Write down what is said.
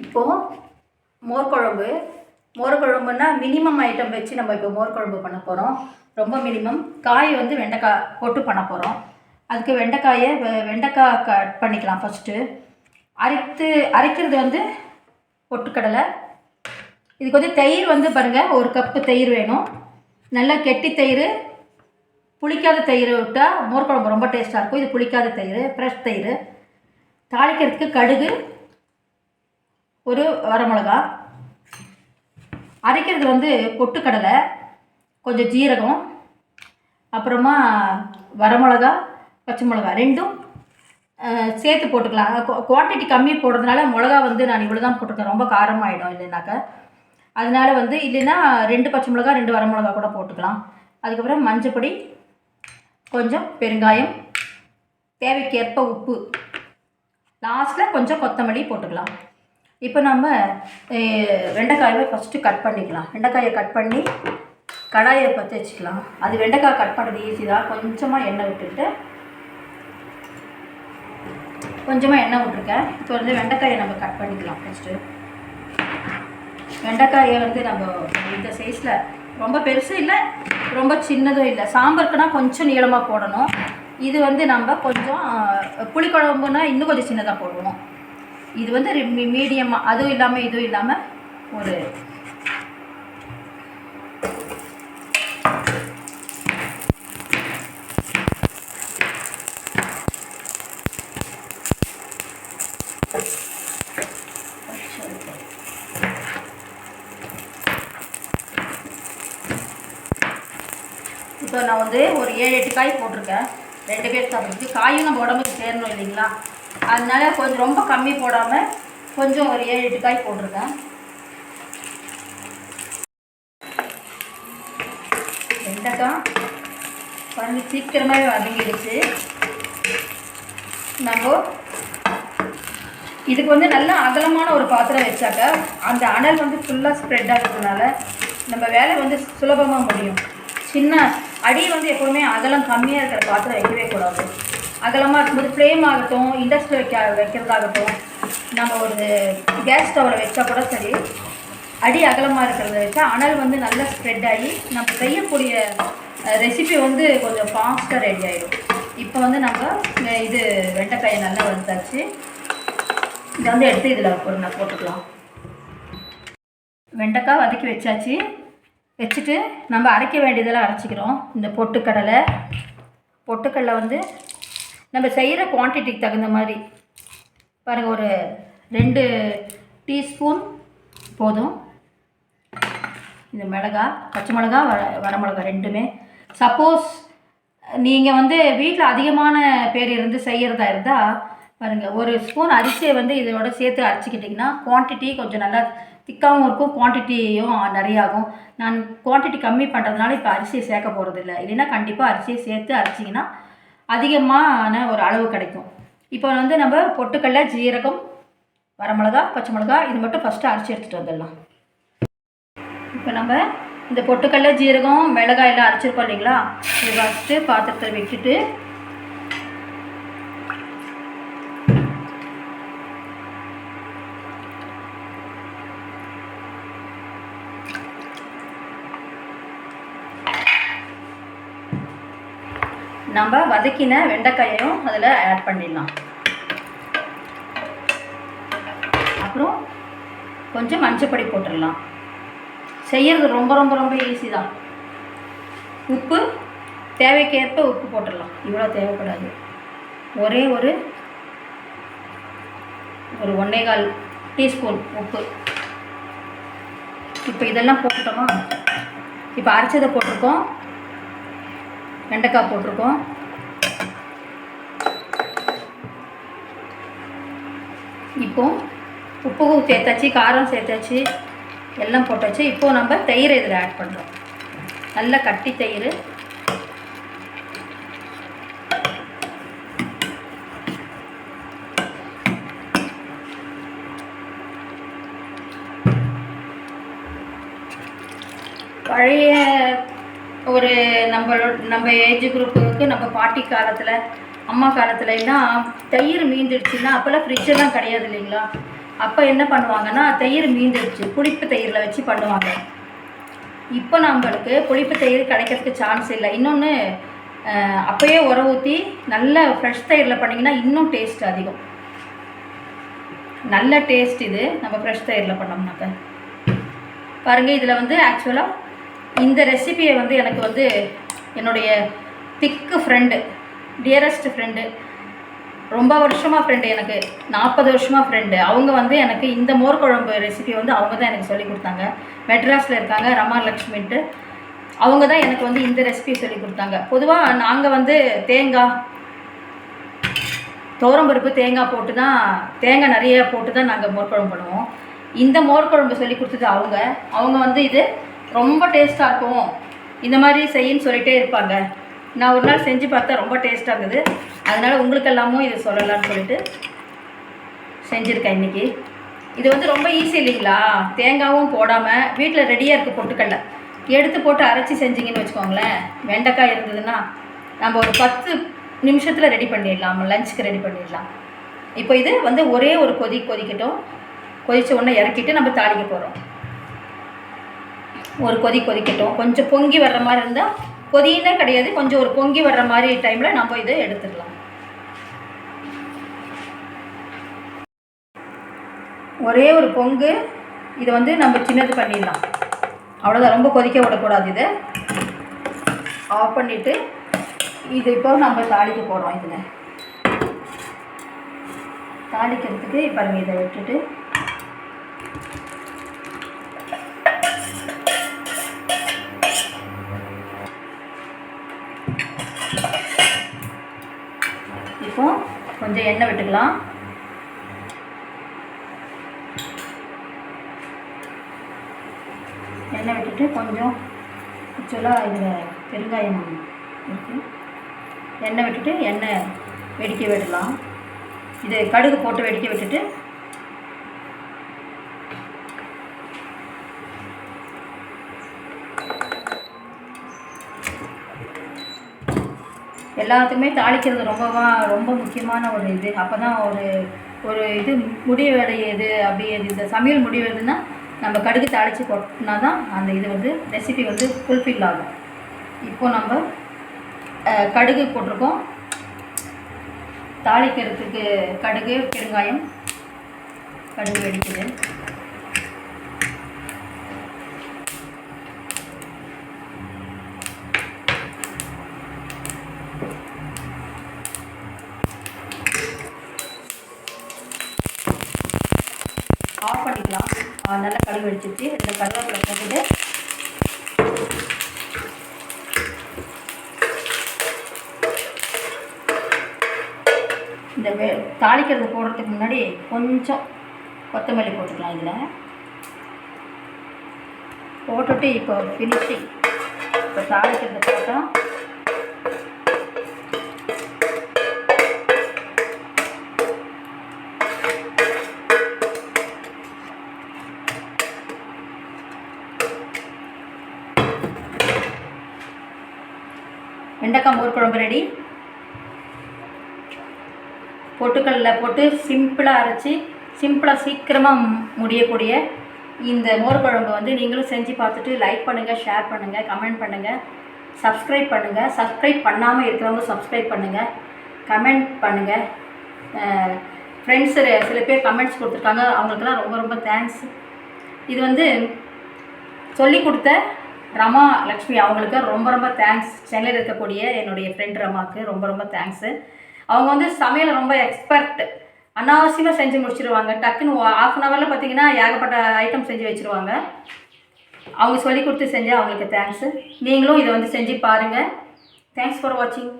இப்போது மோர் குழம்பு மோர் குழம்புனா minimum item வச்சு நம்ம இப்போ மோர் குழம்பு பண்ண போகிறோம் ரொம்ப மினிமம் காய் வந்து வெண்டைக்காய் போட்டு பண்ண போகிறோம் அதுக்கு வெண்டைக்காயை வெ- வெண்டைக்காய் கட் பண்ணிக்கலாம் ஃபஸ்ட்டு அரைத்து அரைக்கிறது வந்து பொட்டுக்கடலை. இதுக்கு வந்து தயிர் வந்து பாருங்கள் ஒரு கப்பு தயிர் வேணும். நல்லா கெட்டி தயிர். புளிக்காத தயிர் விட்டால் மோர் குழம்பு ரொம்ப டேஸ்ட்டாக இருக்கும். இது புளிக்காத தயிர் ஃப்ரெஷ் தயிர். தாளிக்கிறதுக்கு கடுகு ஒரு வரமிளகா அரைக்கிறது வந்து பொட்டுக்கடலை கொஞ்சம் ஜீரகம் அப்புறமா வரமிளகா பச்சை மிளகா ரெண்டும் சேர்த்து போட்டுக்கலாம். குவான்டிட்டி கம்மி போடுறதுனால மிளகா வந்து நான் இவ்வளோ தான் போட்டிருக்கேன். ரொம்ப காரமாயிடும் இல்லைனாக்கா. அதனால வந்து இல்லைன்னா ரெண்டு பச்சை மிளகா ரெண்டு வரமிளகா கூட போட்டுக்கலாம். அதுக்கப்புறம் மஞ்சப்பொடி கொஞ்சம் பெருங்காயம் தேவைக்கேற்ப உப்பு. லாஸ்ட்டில் கொஞ்சம் கொத்தமல்லி போட்டுக்கலாம். இப்போ நம்ம அஹ், வெண்டைக்காயை ஃபஸ்ட்டு கட் பண்ணிக்கலாம். வெண்டைக்காயை கட் பண்ணி கடாயை பற்ற வச்சுக்கலாம். அது வெண்டைக்காய் கட் பண்ணுறது ஈஸி தான். கொஞ்சமாக எண்ணெய் விட்டுட்டு கொஞ்சமாக எண்ணெய் விட்டுருக்கேன். இப்போ வந்து வெண்டைக்காயை நம்ம கட் பண்ணிக்கலாம் ஃபஸ்ட்டு வெண்டைக்காயை வந்து நம்ம இந்த சைஸில் ரொம்ப பெருசும் இல்லை ரொம்ப சின்னதும் இல்லை. சாம்பாருக்குனா கொஞ்சம் நீளமாக போடணும். இது வந்து நம்ம கொஞ்சம் புளிக்குழம்புனா இன்னும் கொஞ்சம் சின்னதாக போடுவோம் இது வந்து மீடியமாக அதுவும் இல்லாமல் இதுவும் இல்லாமல் ஒரு இப்போ நான் வந்து ஒரு ஏழு எட்டு காய் போட்டிருக்கேன். ரெண்டு பேர் சாப்பிட்றதுக்கு. காயும் நம்ம உடம்புக்கு சேரணும் இல்லைங்களா? அதனால் கொஞ்சம் ரொம்ப கம்மி போடாமல் கொஞ்சம் ஒரு ஏழு எட்டு காய் போட்டிருக்கேன். வெண்டைக்காய் பாருங்க சீக்கிரமாகவே வதங்கிடுச்சு. நம்ம இதுக்கு வந்து நல்ல அகலமான ஒரு பாத்திரம் வச்சாக்க அந்த அனல் வந்து ஃபுல்லாக ஸ்ப்ரெட் ஆகிறதுனால நம்ம வேலை வந்து சுலபமாக முடியும். சின்ன அடி வந்து எப்போவுமே அகலம் கம்மியாக இருக்கிற பாத்திரம் வைக்கவே கூடாது. அகலமாக இருக்கும்போது ஃப்ளேம் ஆகட்டும் இண்டஸ்ட்ரியில் வைக்க வைக்கிறதாகட்டும் நம்ம ஒரு கேஸ் ஸ்டவ்வில் வச்சா கூட சரி. அடி அகலமாக இருக்கிறத வச்சா அனல் வந்து நல்லா ஸ்ப்ரெட் ஆகி நம்ம செய்யக்கூடிய ரெசிபி வந்து கொஞ்சம் ஃபாஸ்ட்டாக ரெடி ஆகிடும் இப்போ வந்து நம்ம இது வெண்டைக்காயை நல்லா வறுத்தாச்சு. இதை வந்து எடுத்து இதில் ஒரு நான் போட்டுக்கலாம். வெண்டைக்காய் வதக்கி வச்சாச்சு. வச்சுட்டு நம்ம அரைக்க வேண்டியதெல்லாம் அரைச்சிக்கிறோம். இந்த பொட்டுக்கடலை பொட்டுக்கடலை வந்து நம்ம செய்கிற குவான்டிட்டிக்கு தகுந்த மாதிரி. பாருங்கள் ஒரு ரெண்டு டீஸ்பூன் போதும். இந்த மிளகா பச்சை மிளகா வர வரமிளகா ரெண்டுமே. சப்போஸ் நீங்கள் வந்து வீட்டில் அதிகமான பேர் இருந்து செய்கிறதா இருந்தால் பாருங்கள் ஒரு ஸ்பூன் அரிசியை வந்து இதோட சேர்த்து அரைச்சிக்கிட்டிங்கன்னா குவான்டிட்டி கொஞ்சம் நல்லா திக்காகவும் இருக்கும் குவான்டிட்டியும் நிறைய ஆகும் நான் குவான்டிட்டி கம்மி பண்ணுறதுனால இப்போ அரிசியை சேர்க்க போகிறது இல்லை இல்லைன்னா கண்டிப்பாக அரிசியை சேர்த்து அரைச்சிங்கன்னா அதிகமான ஒரு அளவு கிடைக்கும். இப்போ வந்து நம்ம பொட்டுக்கடலை ஜீரகம் வரமிளகா பச்சை மிளகா இது மட்டும் ஃபஸ்ட்டு அரைச்சி எடுத்துகிட்டு வந்துடலாம். இப்போ நம்ம இந்த பொட்டுக்கடல ஜீரகம் மிளகாய் எல்லாம் அரைச்சிருக்கோம் இல்லைங்களா? இது ஃபஸ்ட்டு பாத்திரத்தில் விட்டுட்டு நம்ம வதக்கின வெண்டைக்காயையும் அதில் ஆட் பண்ணிடலாம். அப்புறம் கொஞ்சம் மஞ்சப்பொடி போட்டுடலாம். செய்யறது ரொம்ப ரொம்ப ரொம்ப ஈஸி தான். உப்பு தேவைக்கேற்ப உப்பு போட்டுடலாம். இவ்வளோ தேவைப்படாது. ஒரே ஒரு ஒரு ஒன்றே கால் டீஸ்பூன் உப்பு. இப்போ இதெல்லாம் போட்டுட்டோமா? இப்போ அரைச்சதை போட்டிருக்கோம். வெண்டைக்காய் போட்டிருக்கோம். இப்போ உப்பு சேர்த்தாச்சு காரம் சேர்த்தாச்சு எல்லாம் போட்டாச்சு. இப்போது நம்ம தயிர் இதில் ஆட் பண்ணுறோம் நல்ல கட்டி தயிர். பழைய நம்மளோட நம்ம ஏஜ் குரூப்புக்கு நம்ம பாட்டி காலத்தில் அம்மா காலத்துல எல்லாம் தயிர் மீந்துடுச்சுன்னா அப்போல்லாம் ஃப்ரிட்ஜெல்லாம் கிடையாது இல்லைங்களா? அப்போ என்ன பண்ணுவாங்கன்னா தயிர் மீந்துடுச்சு. புளிப்பு தயிரில் வச்சு பண்ணுவாங்க. இப்போ நம்மளுக்கு புளிப்பு தயிர் கிடைக்கிறதுக்கு சான்ஸ் இல்லை. இன்னொன்று அப்போயே உர ஊற்றி நல்ல ஃப்ரெஷ் தயிரில் பண்ணிங்கன்னா இன்னும் டேஸ்ட் அதிகம். நல்ல டேஸ்ட் இது. நம்ம ஃப்ரெஷ் தயிரில் பண்ணோம்னாக்க. பாருங்கள் இதில் வந்து ஆக்சுவலாக இந்த ரெசிபியை வந்து எனக்கு வந்து என்னுடைய திக்கு ஃப்ரெண்டு டியரஸ்ட் ஃப்ரெண்டு ரொம்ப வருஷமாக ஃப்ரெண்டு எனக்கு நாற்பது வருஷமாக ஃப்ரெண்டு அவங்க வந்து எனக்கு இந்த மோர் குழம்பு ரெசிபி வந்து அவங்க தான் எனக்கு சொல்லி கொடுத்தாங்க. மெட்ராஸில் இருக்காங்க ரமா லக்ஷ்மின்ட்டு அவங்க தான் எனக்கு வந்து இந்த ரெசிபி சொல்லி கொடுத்தாங்க. பொதுவாக நாங்கள் வந்து தேங்காய் தோரம்பருப்பு தேங்காய் போட்டு தான் தேங்காய் நிறைய போட்டு தான் நாங்கள் மோர் குழம்பு பண்ணுவோம். இந்த மோர் குழம்பு சொல்லி கொடுத்தது அவங்க. அவங்க வந்து இது ரொம்ப டேஸ்ட்டாக இருக்கும். இந்த மாதிரி செய்யின்னு சொல்லிகிட்டே இருப்பாங்க. நான் ஒரு நாள் செஞ்சு பார்த்தா ரொம்ப டேஸ்ட்டாக இருக்குது அதனால் உங்களுக்கெல்லாமும் இது சொல்லலாம்னு சொல்லிட்டு செஞ்சுருக்கேன் இன்றைக்கி இது வந்து ரொம்ப ஈஸி இல்லைங்களா? தேங்காயும் போடாமல் வீட்டில் ரெடியாக இருக்குது பொட்டுக்கடலை. எடுத்து போட்டு அரைச்சி செஞ்சிங்கன்னு வச்சுக்கோங்களேன். வெண்டைக்காய் இருந்ததுன்னா நம்ம ஒரு பத்து நிமிஷத்தில் ரெடி பண்ணிடலாம். லஞ்சுக்கு ரெடி பண்ணிடலாம். இப்போ இது வந்து ஒரே ஒரு கொதி கொதிக்கட்டும். கொதித்த உடனே இறக்கிட்டு நம்ம தாளிக்க போகிறோம் ஒரு கொதி கொதிக்கட்டும். கொஞ்சம் பொங்கி வர்ற மாதிரி இருந்தால் கொதியினே கிடையாது. கொஞ்சம் ஒரு பொங்கி வர்ற மாதிரி டைமில் நம்ம இதை எடுத்துடலாம். ஒரே ஒரு பொங்கு. இதை வந்து நம்ம சின்னது பண்ணிடலாம். அவ்வளோதான் ரொம்ப கொதிக்க விடக்கூடாது இதை. ஆஃப் பண்ணிவிட்டு இது இப்போ நம்ம தாளிக்க போகிறோம் இதில். தாளிக்கிறதுக்கு பாருங்கள் இதை விட்டுட்டு இப்போ கொஞ்சம் எண்ணெய் விட்டுக்கலாம். எண்ணெய் விட்டுட்டு கொஞ்சம் ஆக்சுவலாக இதில் பெருங்காயம் இருக்குது எண்ணெய் விட்டுட்டு எண்ணெய் வெடிக்க விடலாம். இது கடுகு போட்டு வெடிக்க விட்டுட்டு எல்லாத்துக்குமே தாளிக்கிறது ரொம்பவா ரொம்ப முக்கியமான ஒரு இது. அப்போ தான் ஒரு ஒரு இது முடிவடையுது அப்படி இந்த சமையல் முடிவதுன்னா நம்ம கடுகு தாளித்து கொட்டினா தான் அந்த இது வந்து ரெசிபி வந்து ஃபுல்ஃபில் ஆகும். இப்போ நம்ம கடுகு போட்டிருக்கோம். தாளிக்கிறதுக்கு கடுகு பெருங்காயம் கடுகு வெடிக்குது. ஆஃப் பண்ணிக்கலாம். நல்லா கடுகு வெடிச்சிருச்சு. இதில் கருவேப்பிலை போட்டுட்டு இந்த வே தாளிக்கிறது போடுறதுக்கு முன்னாடி கொஞ்சம் கொத்தமல்லி போட்டுக்கலாம் இதில். போட்டுட்டு இப்போ ஃபினிஷிங் இப்போ தாளிக்கிறது போட்டோம். வெண்டைக்காய் மோர் குழம்பு ரெடி பொட்டுக்கல்லில் போட்டு சிம்பிளாக அரைச்சி சிம்பிளாக சீக்கிரமாக முடியக்கூடிய இந்த மோர் குழம்பு வந்து நீங்களும் செஞ்சு பார்த்துட்டு லைக் பண்ணுங்கள் ஷேர் பண்ணுங்கள் கமெண்ட் பண்ணுங்கள் சப்ஸ்கிரைப் பண்ணுங்கள் சப்ஸ்கிரைப் பண்ணாமல் இருக்கிறவங்க சப்ஸ்கிரைப் பண்ணுங்கள் கமெண்ட் பண்ணுங்கள் ஃப்ரெண்ட்ஸு சில பேர் கமெண்ட்ஸ் கொடுத்துருக்காங்க. அவங்களுக்குலாம் ரொம்ப ரொம்ப தேங்க்ஸ் இது வந்து சொல்லி கொடுத்த ரமா லக்ஷ்மி அவங்களுக்கு ரொம்ப ரொம்ப தேங்க்ஸ் சென்னையில் இருக்கக்கூடிய என்னுடைய ஃப்ரெண்ட் ரமாவுக்கு ரொம்ப ரொம்ப தேங்க்ஸு அவங்க வந்து சமையல் ரொம்ப எக்ஸ்பர்ட் அனாவசியமாக செஞ்சு முடிச்சிருவாங்க. டக்குன்னு ஆஃப் அன் ஹவரில் பார்த்தீங்கன்னா ஏகப்பட்ட ஐட்டம் செஞ்சு வச்சுருவாங்க. அவங்க சொல்லி கொடுத்து செஞ்சால் அவங்களுக்கு தேங்க்ஸு நீங்களும் இதை வந்து செஞ்சு பாருங்கள் தேங்க்ஸ் ஃபார் வாட்சிங்